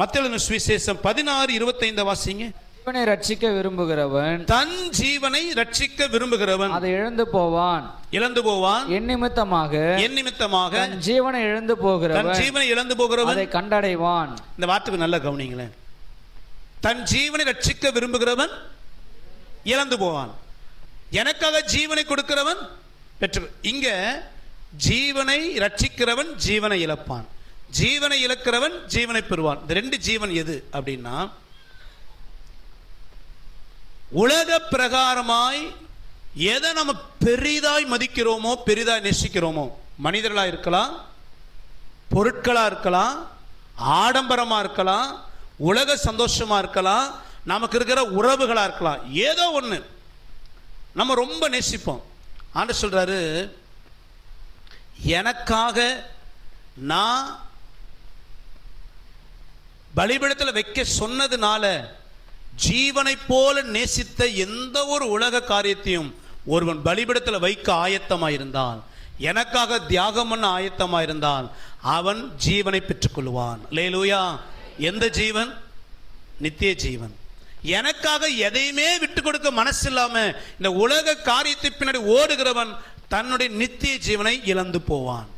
லூக்காவின் சுவிசேஷம் பதினாறு இருபத்தைந்து வாசிங்க. ஜீவனை ரட்சிக்க விரும்புகிறவன் தன் ஜீவனை ரட்சிக்க விரும்புகிறவன். அதை இழந்து போவான். இழந்து போவான். என் நிமித்தமாக என் நிமித்தமாக ஜீவனை இழந்து போகிறவன் ஜீவனை இழந்து போகிறவன். அதை கண்டடைவான். இந்த வார்த்தைக்கு நல்லா கவனிங்களேன். தன் ஜீவனை ரட்சிக்க விரும்புகிறவன் இழந்து போவான். எனக்காக ஜீவனை கொடுக்கிறவன் பெற்று இங்க ஜீவனை ரட்சிக்கிறவன் ஜீவனை இழப்பான். ஜீவனை இழக்கிறவன் ஜீவனை பெறுவான். இந்த ரெண்டு ஜீவன் எது அப்படின்னா உலக பிரகாரமாய் எதை நம்ம பெரிதாய் மதிக்கிறோமோ பெரிதாய் நேசிக்கிறோமோ மனிதர்களா இருக்கலாம் பொருட்களா இருக்கலாம் ஆடம்பரமா இருக்கலாம் உலக சந்தோஷமா இருக்கலாம் நமக்கு இருக்கிற உறவுகளா இருக்கலாம். ஏதோ ஒண்ணு நம்ம ரொம்ப நேசிப்போம். ஆண்டு சொல்றாரு எனக்காக நான் பலிபீடத்தில் வைக்க சொன்னதுனால ஜீவனை போல நேசித்த எந்த ஒரு உலக காரியத்தையும் ஒருவன் பலிபீடத்தில் வைக்க ஆயத்தமாக இருந்தால் எனக்காக தியாகம் பண்ண ஆயத்தமாக இருந்தால் அவன் ஜீவனை பெற்றுக்கொள்வான். லேலூயா எந்த ஜீவன்? நித்திய ஜீவன். எனக்காக எதையுமே விட்டு கொடுக்க மனசு இல்லாம இந்த உலக காரியத்தை பின்னாடி ஓடுகிறவன் தன்னுடைய நித்திய ஜீவனை இழந்து போவான்.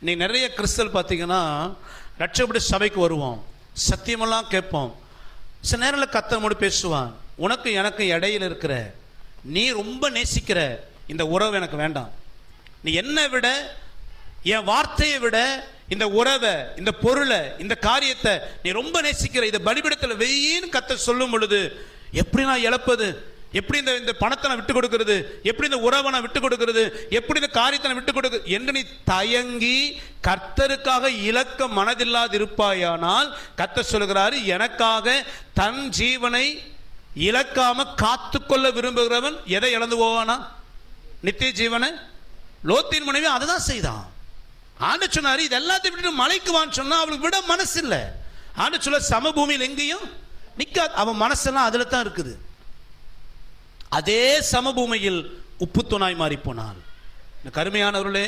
இன்னைக்கு நிறைய கிறிஸ்தல் பார்த்தீங்கன்னா ரட்சப்படி சபைக்கு வருவோம். சத்தியமெல்லாம் கேட்போம். சில நேரத்தில் கத்தமோடு பேசுவான் உனக்கு எனக்கு இடையில இருக்கிற நீ ரொம்ப நேசிக்கிற இந்த உறவு எனக்கு வேண்டாம். நீ என்னை விட என் வார்த்தையை விட இந்த உறவை இந்த பொருளை இந்த காரியத்தை நீ ரொம்ப நேசிக்கிற இதை பலிபிடத்தில் வெயின்னு கத்த சொல்லும் பொழுது எப்படி நான் இழப்பது? எப்படி இந்த இந்த பணத்தை நான் விட்டு கொடுக்கிறது? எப்படி இந்த உறவை நான் விட்டு கொடுக்கிறது? எப்படி இந்த காரியத்தை நான் விட்டு கொடுக்க என்று நீ தயங்கி கர்த்தருக்காக இழக்க மனதில்லாது இருப்பாயானால் கர்த்தர் சொல்கிறாரு எனக்காக தன் ஜீவனை இழக்காம காத்துக்கொள்ள விரும்புகிறவன் எதை இழந்து போவானா? நித்திய ஜீவனை? லோத்தின் மனைவி அதை தான் செய்தான். ஆண்டு சொன்னாரு இது எல்லாத்தையும் விட்டு மலைக்கு வான்னு சொன்னா அவளுக்கு விட மனசு இல்லை ஆண்டு சொல்ல சமபூமியில் எங்கேயும் நிற்காது அவன் மனசெல்லாம் அதில் தான் இருக்குது. அதே சமபூமியில் உப்புத்துணாய் மாறி போனாள் இந்த கருமையானவர்களே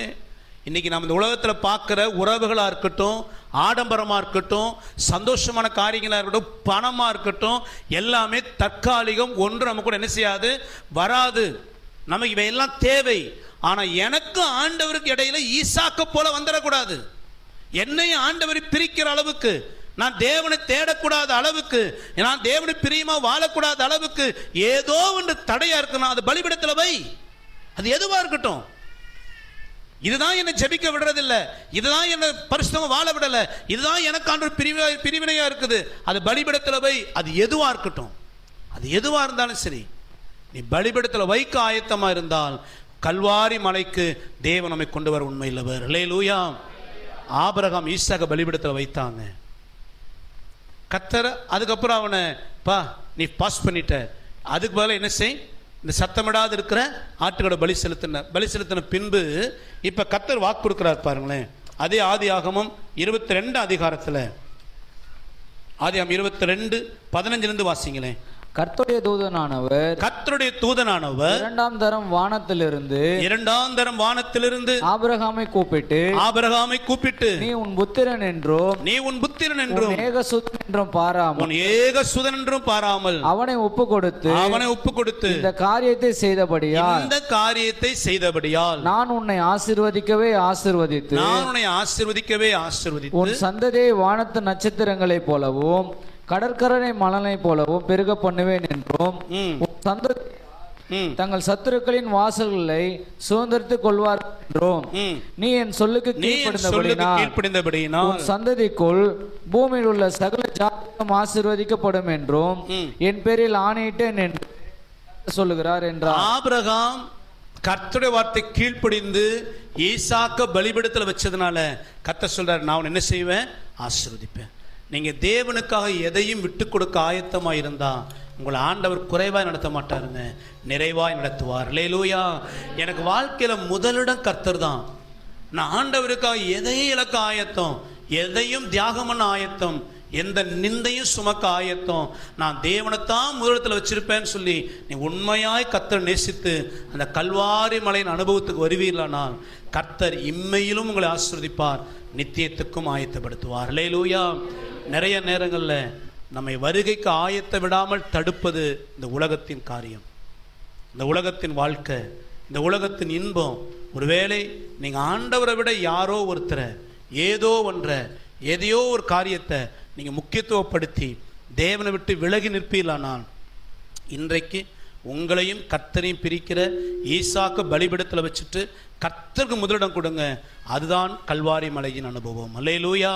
இன்னைக்கு நம்ம இந்த உலகத்தில் பார்க்குற உறவுகளாக இருக்கட்டும் ஆடம்பரமாக இருக்கட்டும் சந்தோஷமான காரியங்களாக இருக்கட்டும் பணமாக இருக்கட்டும் எல்லாமே தற்காலிகம் ஒன்று நம்ம கூட என்ன செய்யாது? வராது. நமக்கு இவையெல்லாம் தேவை. ஆனால் எனக்கும் ஆண்டவருக்கு இடையில ஈசாக்க போல வந்துடக்கூடாது. என்னையும் ஆண்டவரை பிரிக்கிற அளவுக்கு நான் தேவனை தேடக்கூடாத அளவுக்கு நான் தேவனை பிரியமா வாழக்கூடாத அளவுக்கு ஏதோ ஒன்று தடையா இருக்கணும் அது பலிபிடத்தில் வை. அது எதுவா இருக்கட்டும். இதுதான் என்னை ஜெபிக்க விடுறதில்ல. இதுதான் என்னை பரிசுத்தமாக வாழ விடல. இதுதான் எனக்கான ஒரு பிரிவினை பிரிவினையா இருக்குது. அது பலிபிடத்தில் வை. அது எதுவா இருக்கட்டும். அது எதுவா இருந்தாலும் சரி. நீ பலிபிடத்தில் வைக்க ஆயத்தமா இருந்தால் கல்வாரி மலைக்கு தேவன் நம்மை கொண்டு வர உண்மையில்லவர். லே லூயா ஆபரகம் ஈசாக பலிபிடத்தில் வைத்தாங்க. கத்தர அதுக்கப்புறம் அவனை பா நீ பாஸ் பண்ணிட்ட. அதுக்கு பதிலாக என்ன செய்? இந்த சத்தமிடாது இருக்கிற ஆட்டுக்கடை பலி செலுத்தின பலி செலுத்தின பின்பு இப்போ கத்தர் வாக்கு கொடுக்குறாரு பாருங்களேன். அதே ஆதி ஆகமும் இருபத்தி ரெண்டு அதிகாரத்தில் ஆதி ஆகம் இருபத்தி ரெண்டு பதினஞ்சுலேருந்து வாசிங்களேன். கர்த்தருடைய தூதனானவர் கத்தருடைய தூதனானவர் இரண்டாம் தரம் வானத்திலிருந்து இரண்டாம் தரம் வானத்திலிருந்து ஆபிரகாமை கூப்பிட்டு ஆபிரகாமை கூப்பிட்டு நீ உன் புத்திரன் என்றும் நீ உன் புத்திரன் என்றும் உன் ஏகசுத்தன் என்றும் பாராமல் உன் ஏக சுதன் என்றும் பாராமல் அவனை ஒப்பு கொடுத்து அவனை ஒப்பு கொடுத்து இந்த காரியத்தை செய்தபடியால் இந்த காரியத்தை செய்தபடியால் நான் உன்னை ஆசீர்வதிக்கவே ஆசீர்வதித்து நான் உன்னை ஆசீர்வதிக்கவே உன் ஆசீர்வதித்து சந்ததியை வானத்து நட்சத்திரங்களைப் போலவும் கடற்கரை மலனைப் போலவும் பெருக பண்ணுவேன் என்றும் ம், தங்கள் சத்துருக்களின் வாசல்களை சுதந்திரித்துக் கொள்வார் என்றும். நீ என் சொல்லுக்கு கீழ்ப்படிந்தபடியினால் சந்ததிக்குள் பூமியில் உள்ள சகல ஜாதிகளும் ஆசீர்வதிக்கப்படும் என்றும். என் பேரில் ஆணையிட்டேன் என்று சொல்லுகிறார் என்றார். ஆபிரகாம் கர்த்தருடைய வார்த்தை கீழ்ப்படிந்து ஈசாக்க பலிபீடத்துல வச்சதுனால கத்த சொல்றாரு நான் என்ன செய்வேன்? ஆசீர்வதிப்பேன். நீங்கள் தேவனுக்காக எதையும் விட்டு கொடுக்க ஆயத்தமாக இருந்தால் உங்களை ஆண்டவர் குறைவாக நடத்த மாட்டாருங்க. நிறைவாய் நடத்துவார். லேலூயா எனக்கு வாழ்க்கையில் முதலிடம் கர்த்தர் தான். நான் ஆண்டவருக்காக எதையும் இழக்க ஆயத்தம் எதையும் தியாகம் பண்ண ஆயத்தம் எந்த நிந்தையும் சுமக்க ஆயத்தம். நான் தேவனைத்தான் முதலத்தில் வச்சிருப்பேன்னு சொல்லி நீ உண்மையாய் கர்த்தர் நேசித்து அந்த கல்வாரி மலையின் அனுபவத்துக்கு வருவீர்களானால் கர்த்தர் இம்மையிலும் உங்களை ஆசிர்வதிப்பார் நித்தியத்துக்கும் ஆயத்தப்படுத்துவார். லேலூயா நிறைய நேரங்களில் நம்மை வருகைக்கு ஆயத்த விடாமல் தடுப்பது இந்த உலகத்தின் காரியம். இந்த உலகத்தின் வாழ்க்கை இந்த உலகத்தின் இன்பம். ஒருவேளை நீங்கள் ஆண்டவரை விட யாரோ ஒருத்தரை ஏதோ ஒன்றை எதையோ ஒரு காரியத்தை நீங்கள் முக்கியத்துவப்படுத்தி தேவனை விட்டு விலகி நிற்பீர்களானால் இன்றைக்கு உங்களையும் கத்தரையும் பிரிக்கிற ஈசாக்கு பலிபிடத்தில் வச்சுட்டு கத்தருக்கு முதலிடம் கொடுங்க. அதுதான் கல்வாரி மலையின் அனுபவம். அல்லையிலூயா